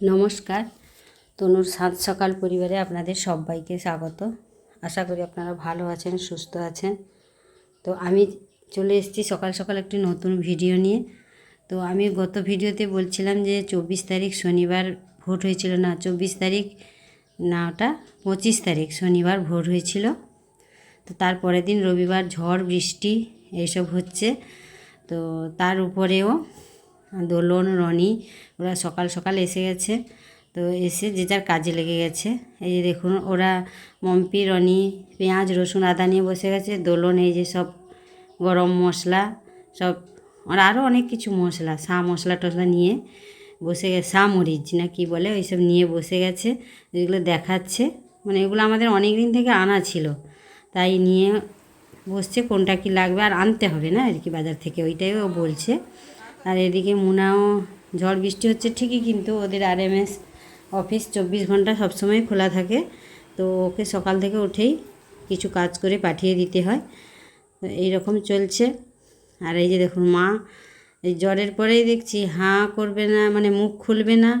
নমস্কার। তনুর সাত সকাল পরিবারে আপনাদের সবাইকে স্বাগত। আশা করি আপনারা ভালো আছেন, সুস্থ আছেন। তো আমি চলে এসেছি সকাল সকাল একটি নতুন ভিডিও নিয়ে। তো আমি গত ভিডিওতে বলছিলাম যে চব্বিশ তারিখ শনিবার ভোট হয়েছিল না, চব্বিশ তারিখ না ওটা পঁচিশ তারিখ শনিবার ভোট হয়েছিল। তো তারপরের দিন রবিবার ঝড়, বৃষ্টি এইসব হচ্ছে। তো তার উপরেও দোলন রনি, ওরা সকাল সকাল এসে গেছে। তো এসে যে যার কাজে লেগে গেছে। এই যে দেখুন, ওরা মম্পি, রনি, পেঁয়াজ, রসুন, আদা নিয়ে বসে গেছে। দোলন এই যে সব গরম মশলা, সব আর আরও অনেক কিছু মশলা, সা মশলা টশলা নিয়ে বসে গেছে। সা মরিচ না কি বলে, ওইসব নিয়ে বসে গেছে। এগুলো দেখাচ্ছে মানে এগুলো আমাদের অনেক দিন থেকে আনা ছিল। তাই নিয়ে বসছে কোনটা কি লাগবে আর আনতে হবে না আর কি বাজার থেকে, ওইটাই ও বলছে। আর এদিকে মুনাও, ঝড় বৃষ্টি হচ্ছে ঠিকই কিন্তু ওদের আরএমএস অফিস চব্বিশ ঘণ্টা সবসময় খোলা থাকে। তো ওকে সকাল থেকে উঠেই কিছু কাজ করে পাঠিয়ে দিতে হয়। তো এই রকম চলছে। আর এই যে দেখুন মা, এই জ্বরের পরেই দেখছি হাঁ করবে না মানে মুখ খুলবে না,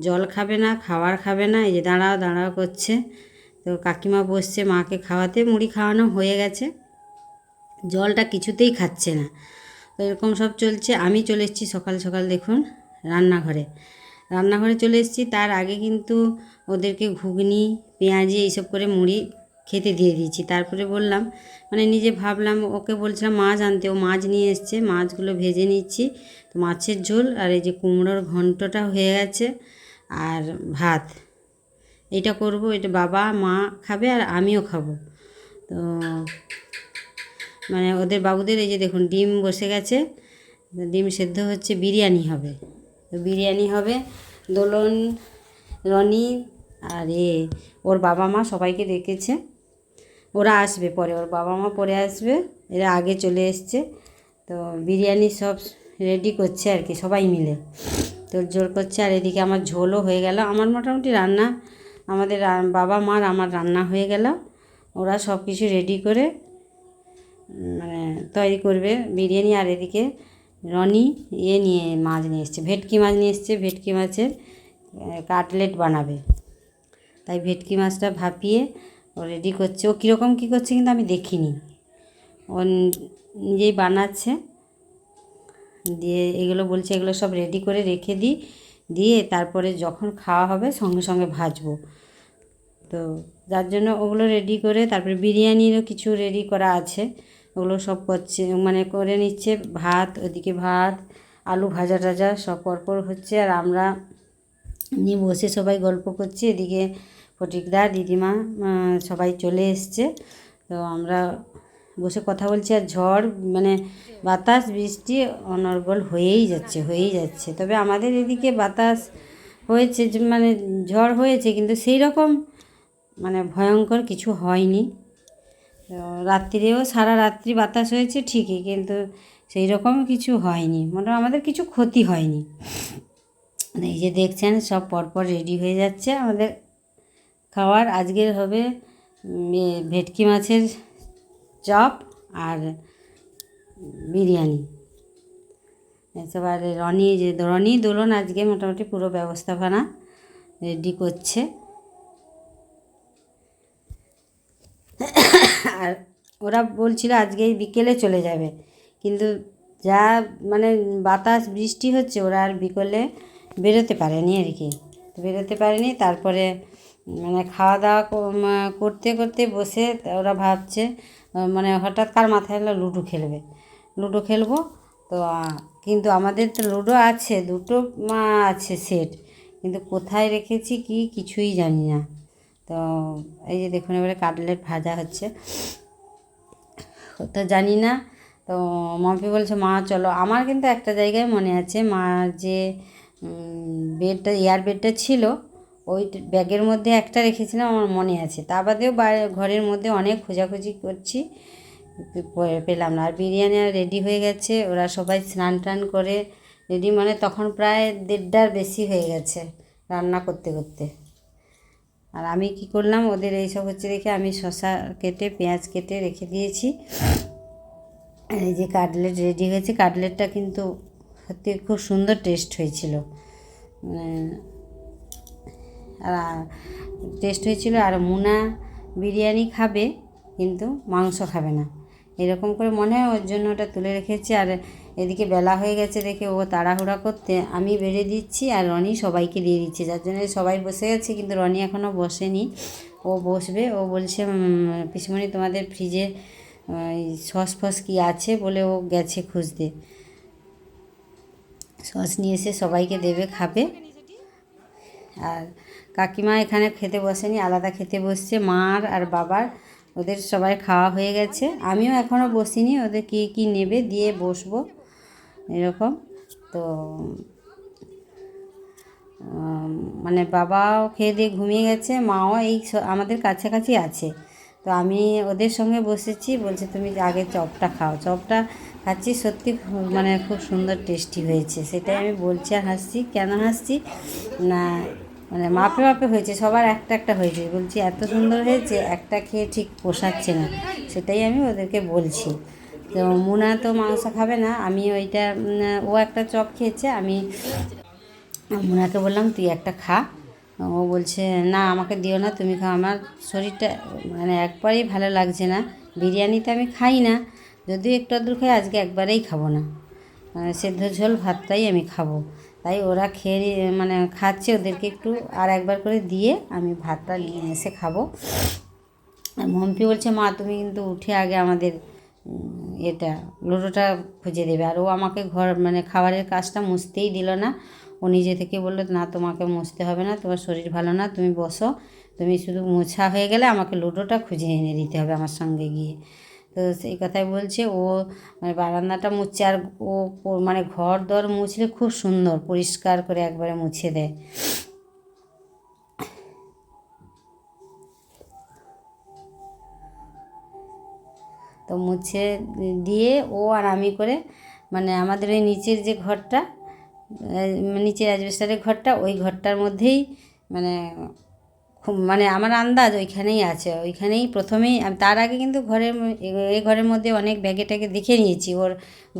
জল খাবে না খাবার খাবে না, এই যে দাঁড়াও দাঁড়াও করছে। তো কাকিমা বসছে মাকে খাওয়াতে, মুড়ি খাওয়ানো হয়ে গেছে। জলটা কিছুতেই খাচ্ছে না। এরকম সব চলছে। আমি চলে এসেছি সকাল সকাল দেখুন রান্নাঘরে। রান্নাঘরে চলে এসেছি, তার আগে কিন্তু ওদেরকে ঘুগনি, পেঁয়াজি এইসব করে মুড়ি খেতে দিয়ে দিয়েছি। তারপরে বললাম মানে নিজে ভাবলাম, ওকে বলছিলাম মাছ আনতে। ও মাছ নিয়ে এসছে, মাছগুলো ভেজে নিচ্ছি। তো মাছের ঝোল আর এই যে কুমড়োর ঘন্টটা হয়ে গেছে আর ভাত। এটা করব, এটা বাবা, মা খাবে আর আমিও খাব। তো মানে ওদের বাবুদের এই যে দেখুন, ডিম বসে গেছে। ডিম সেদ্ধ হচ্ছে, বিরিয়ানি হবে। তো বিরিয়ানি হবে, দোলন, রনি আর এ, ওর বাবা মা সবাইকে ডেকেছে। ওরা আসবে পরে, ওর বাবা মা পরে আসবে, এরা আগে চলে এসছে। তো বিরিয়ানি সব রেডি করছে আর কি, সবাই মিলে। তো জোর করছে, আর এদিকে আমার ঝোলও হয়ে গেল। আমার মোটামুটি রান্না, আমাদের বাবা মার আমার রান্না হয়ে গেল। ওরা সব কিছু রেডি করে মানে তৈরি করবে বিরিয়ানি আর এদিকে রনি ইয়ে নিয়ে মাছ নিয়ে এসছে। ভেটকি মাছ নিয়ে এসছে। ভেটকি মাছের কাটলেট বানাবে। তাই ভেটকি মাছটা ভাপিয়ে ও রেডি করছে। ও কীরকম কী করছে কিন্তু আমি দেখিনি। ও নিজেই বানাচ্ছে। দিয়ে এগুলো বলছে, এগুলো সব রেডি করে রেখে দিই। দিয়ে তারপরে যখন খাওয়া হবে সঙ্গে সঙ্গে ভাজবো। তো যার জন্য ওগুলো রেডি করে তারপরে বিরিয়ানিরও কিছু রেডি করা আছে। ওগুলো সব করছে মানে করে নিচ্ছে। ভাত, ওদিকে ভাত, আলু ভাজা টাজা সব পরপর হচ্ছে। আর আমরা নিয়ে বসে সবাই গল্প করছি। এদিকে ফটিকদা, দিদিমা সবাই চলে এসছে। তো আমরা বসে কথা বলছি। আর ঝড় মানে বাতাস, বৃষ্টি অনর্গল হয়েই যাচ্ছে হয়েই যাচ্ছে। তবে আমাদের এদিকে বাতাস হয়েছে মানে ঝড় হয়েছে, কিন্তু সেই রকম মানে ভয়ঙ্কর কিছু হয়নি। রাত্রিরেও সারা রাত্রি বাতাস হয়েছে ঠিকই, কিন্তু সেই রকম কিছু হয়নি। মানে আমাদের কিছু ক্ষতি হয়নি। এই যে দেখছেন, সব পরপর রেডি হয়ে যাচ্ছে আমাদের খাওয়ার। আজকের হবে ভেটকি মাছের চপ আর বিরিয়ানি। এসব আর রনি যে রনি দোলন আজকে মোটামুটি পুরো ব্যবস্থাপনা রেডি করছে। আর ওরা বলছিল আজকে বিকেলে চলে যাবে। কিন্তু যা মানে বাতাস, বৃষ্টি হচ্ছে, ওরা আর বিকেলে বেরোতে পারেনি আর কি। বেরোতে পারেনি, তারপরে মানে খাওয়া দাওয়া করতে করতে বসে ওরা ভাবছে মানে হঠাৎ কার মাথায় এলো লুডো খেলবে। লুডো খেলব, তো কিন্তু আমাদের তো লুডো আছে, দুটো আছে সেট। কিন্তু কোথায় রেখেছি কি কিছুই জানি না। তো এই যে দেখুন, এবারে কাটলেট ভাজা হচ্ছে। তো জানি না, তো মাম্পি বলছে, মা, চলো। আমার কিন্তু একটা জায়গায় মনে আছে, মা যে বেডটা, এয়ার বেডটা ছিল, ওই ব্যাগের মধ্যে একটা রেখেছিলাম, আমার মনে আছে। তা বাদেও ঘরের মধ্যে অনেক খোঁজাখুঁজি করছি পেলাম না। আর বিরিয়ানি আর রেডি হয়ে গেছে, ওরা সবাই স্নান টান করে রেডি মানে তখন প্রায় দেড়টার বেশি হয়ে গেছে রান্না করতে করতে। আর আমি কি করলাম, ওদের এইসব হচ্ছে দেখে আমি শসা কেটে, পেঁয়াজ কেটে রেখে দিয়েছি। এই যে কাটলেট রেডি হয়েছে, কাটলেটটা কিন্তু সত্যি খুব সুন্দর টেস্ট হয়েছিল। মানে আর টেস্ট হয়েছিল, আর মুনা বিরিয়ানি খাবে, কিন্তু মাংস খাবে না। এরকম করে মনে হয়, ওর জন্য ওটা তুলে রেখেছি। আর এদিকে বেলা হয়ে গেছে দেখে ও তাড়াহুড়া করতে, আমি বেড়ে দিচ্ছি আর রনি সবাইকে দিয়ে দিচ্ছে। যার জন্য সবাই বসে গেছে, কিন্তু রনি এখনও বসেনি। ও বসবে, ও বলছে পিসমণি, তোমাদের ফ্রিজে সস ফস কি আছে? বলে ও গেছে খুঁজতে। সস নিয়ে এসে সবাইকে দেবে, খাবে। আর কাকিমা এখানে খেতে বসেনি, আলাদা খেতে বসছে, মার আর বাবার। ওদের সবাই খাওয়া হয়ে গেছে। আমিও এখনও বসিনি, ওদের কী কী নেবে দিয়ে বসবো। এরকম। তো মানে বাবাও খেয়ে দিয়ে ঘুমিয়ে গেছে, মাও এই আমাদের কাছাকাছি আছে। তো আমি ওদের সঙ্গে বসেছি, বলছে তুমি আগে চপটা খাও। চপটা খাচ্ছি, সত্যি মানে খুব সুন্দর টেস্টি হয়েছে। সেটাই আমি বলছি আর হাসছি, কেন হাসছি? না মানে মাপে মাপে হয়েছে, সবার একটা একটা হয়েছে। বলছি এত সুন্দর হয়েছে, একটা খেয়ে ঠিক পোষাচ্ছে না। সেটাই আমি ওদেরকে বলছি। তো মুনা তো মাংস খাবে না, আমি ওইটা ও একটা চপ খেয়েছে, আমি মুনাকে বললাম, তুই একটা খা। ও বলছে, না, আমাকে দিও না, তুমি খাও। আমার শরীরটা মানে একবারেই ভালো লাগছে না। বিরিয়ানিতে আমি খাই না, যদিও একটু আধটু খাই, আজকে একবারেই খাব না। সেদ্ধ ঝোল, ভাতটাই আমি খাব। তাই ওরা খেয়ে মানে খাচ্ছে ওদেরকে একটু, আর একবার করে দিয়ে আমি ভাতটা নিয়ে এসে খাব। মম্পি বলছে, মা, তুমি কিন্তু উঠে আগে আমাদের এটা লুডোটা খুঁজে দেবে। আর ও আমাকে ঘর মানে খাবারের কাজটা মুছতেই দিল না। ও নিজে থেকে বলল, না, তোমাকে মুছতে হবে না, তোমার শরীর ভালো না, তুমি বসো। তুমি শুধু মোছা হয়ে গেলে আমাকে লুডোটা খুঁজে এনে দিতে হবে আমার সঙ্গে গিয়ে। তো সেই কথাই বলছে। ও মানে বারান্দাটা মুছছে, আর ও মানে ঘর দর মুছলে খুব সুন্দর, পরিষ্কার করে একবারে মুছে দেয়। তো মুছে দিয়ে ও আর আমি করে মানে আমাদের ওই নিচের যে ঘরটা নিচের অ্যাজবেস্টারের ঘরটা, ওই ঘরটার মধ্যেই মানে খুব মানে আমার আন্দাজ ওইখানেই আছে। ওইখানেই প্রথমেই তার আগে কিন্তু ঘরের এই ঘরের মধ্যে অনেক ব্যাগে ট্যাগে দেখে নিয়েছি ওর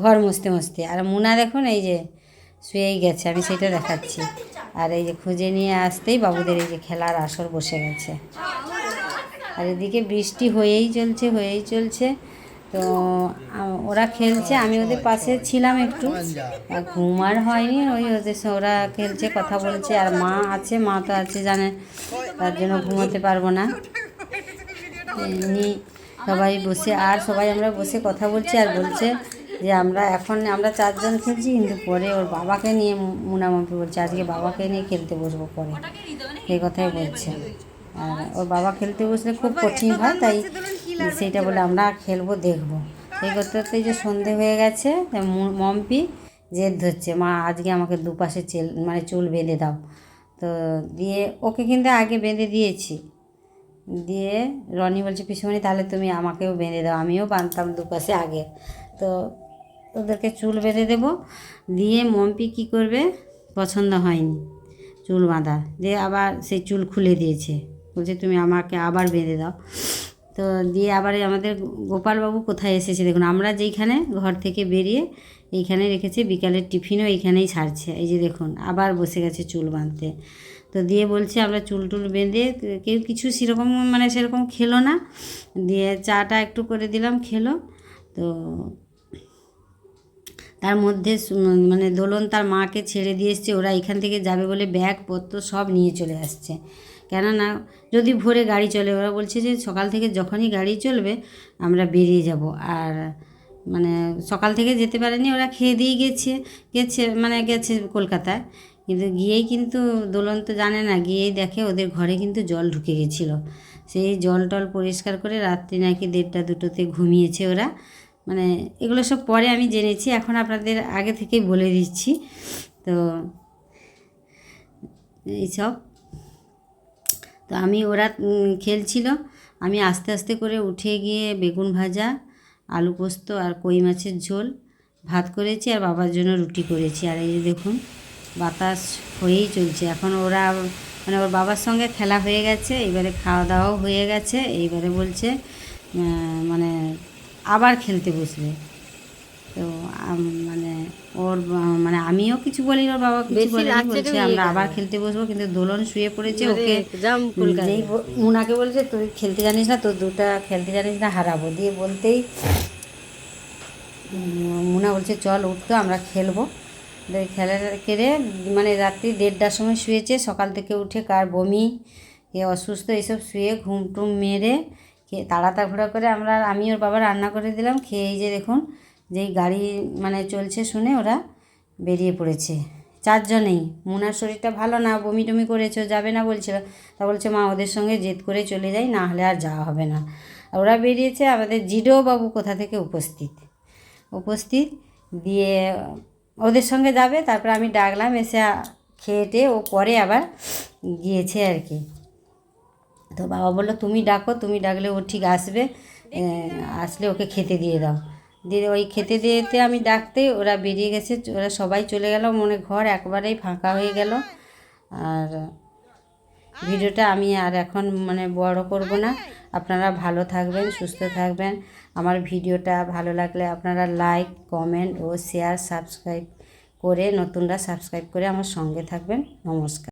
ঘর মুছতে মুছতে। আর মুনা দেখুন এই যে শুয়েই গেছে, আমি সেটা দেখাচ্ছি। আর এই যে খুঁজে নিয়ে আসতেই বাবুদের এই যে খেলার আসর বসে গেছে। আর এদিকে বৃষ্টি হয়েই চলছে হয়েই চলছে। তো ওরা খেলছে, আমি ওদের পাশে ছিলাম একটু। আর ঘুম আর হয়নি, ওই ওদের ওরা খেলছে, কথা বলছে, আর মা আছে, মা তো আছে, জানে, তার জন্য ঘুমোতে পারব না। এমনি সবাই বসে, আর সবাই আমরা বসে কথা বলছি, আর বলছে যে আমরা এখন, আমরা চারজন খেলছি, কিন্তু পরে ওর বাবাকে নিয়ে মুনামাপি বলছে, আজকে বাবাকে নিয়ে খেলতে বসবো পরে। এই কথাই বলছে। আর ওর বাবা খেলতে বসলে খুব কঠিন হয়, তাই সেইটা বলে আমরা খেলব দেখব। এই করতে করতে যে সন্ধে হয়ে গেছে মম্পি জেদ ধরছে মা আজকে আমাকে দুপাশে চেল মানে চুল বেঁধে দাও। তো দিয়ে ওকে কিন্তু আগে বেঁধে দিয়েছি। দিয়ে রনি বলছে পিসুমণি তাহলে তুমি আমাকেও বেঁধে দাও আমিও বাঁধতাম দুপাশে আগে। তো ওদেরকে চুল বেঁধে দেবো। দিয়ে মম্পি কী করবে পছন্দ হয়নি চুল বাঁধা দিয়ে আবার সেই চুল খুলে দিয়েছে। বলছে তুমি আমাকে আবার বেঁধে দাও। তো দিয়ে আবার আমাদের গোপালবাবু কোথায় এসেছে দেখুন, আমরা যেইখানে ঘর থেকে বেরিয়ে এইখানে রেখেছি, বিকালের টিফিনও এইখানেই ছাড়ছে। এই যে দেখুন, আবার বসে গেছে চুল বাঁধতে। তো দিয়ে বলছে আমরা চুল টুল বেঁধে কেউ কিছু সেরকম মানে সেরকম খেলো না, দিয়ে চাটা একটু করে দিলাম, খেলো। তো তার মধ্যে মানে দোলন তার মাকে ছেড়ে দিয়ে এসছে, ওরা এখান থেকে যাবে বলে ব্যাগপত্র সব নিয়ে চলে আসছে। কেননা যদি ভোরে গাড়ি চলে, ওরা বলছে যে সকাল থেকে যখনই গাড়ি চলবে আমরা বেরিয়ে যাব। আর মানে সকাল থেকে যেতে পারেনি, ওরা খেয়ে দিয়ে গেছে গেছে মানে গেছে কলকাতায়। কিন্তু গিয়েই কিন্তু দোলন তো জানে না, গিয়েই দেখে ওদের ঘরে কিন্তু জল ঢুকে গেছিল। সেই জল টল পরিষ্কার করে রাত্রি নাকি দেড়টা দুটোতে ঘুমিয়েছে ওরা। মানে এগুলো সব পরে আমি জেনেছি, এখন আপনাদের আগে থেকেই বলে দিচ্ছি। তো এইসব তো আমি ওরা খেলছিল। আমি আস্তে আস্তে করে উঠে গিয়ে বেগুন ভাজা, আলু পোস্ত আর কই মাছের ঝোল ভাত করেছি আর বাবার জন্য রুটি করেছি। আর এই যে দেখুন, বাতাস হয়েই চলছে। এখন ওরা মানে ওর বাবার সঙ্গে খেলা হয়ে গেছে, এবারে খাওয়া দাওয়াও হয়ে গেছে, এইবারে বলছে মানে আবার খেলতে বসবে। তো ওর মানে আমিও কিছু বলি ওর বাবা কিছু লাগছে বলছে আমরা আবার খেলতে বসবো কিন্তু দোলন শুয়ে পড়েছে ওকে যেই মুনাকে বলছে তুই খেলতে জানিস না তোর দুটা খেলতে জানিস না হারাবো। দিয়ে বলতেই মুনা বলছে চল উঠতো আমরা খেলব। খেলা কেড়ে মানে রাত্রি দেড়টার সময় শুয়েছে সকাল থেকে উঠে কার বমি এ অসুস্থ এইসব শুয়ে ঘুম টুম মেরে তাড়াতাড়ি করে আমরা আমি ওর বাবা রান্না করে দিলাম খেয়ে এই যে দেখুন যেই গাড়ি মানে চলছে শুনে ওরা বেরিয়ে পড়েছে। চারজনেই। মুনার শরীরটা ভালো না বমি টমি করেছে যাবে না বলছিল তা বলছে, মা, ওদের সঙ্গে জেদ করে চলে যাই, না হলে আর যাওয়া হবে না। ওরা বেরিয়েছে আমাদের জিডো বাবু কোথা থেকে উপস্থিত। উপস্থিত দিয়ে ওদের সঙ্গে যাবে, তারপরে আমি ডাকলাম, এসে আ- খেয়ে টেয়ে ও পরে আবার গিয়েছে আর কি। তো বাবা বলল, তুমি ডাকো, তুমি ডাকলে ও ঠিক আসবে আসলে ওকে খেতে দিয়ে দাও। দিয়ে ওই খেতে দিয়েতে আমি ডাকতে ওরা বেরিয়ে গেছে, ওরা সবাই চলে গেল, মনে ঘর একবারেই ফাঁকা হয়ে গেল। আর ভিডিওটা আমি আর এখন মানে বড় করব না। আপনারা ভালো থাকবেন, সুস্থ থাকবেন। আমার ভিডিওটা ভালো লাগলে আপনারা লাইক, কমেন্ট ও শেয়ার, সাবস্ক্রাইব করে নতুনরা সাবস্ক্রাইব করে আমার সঙ্গে থাকবেন। নমস্কার।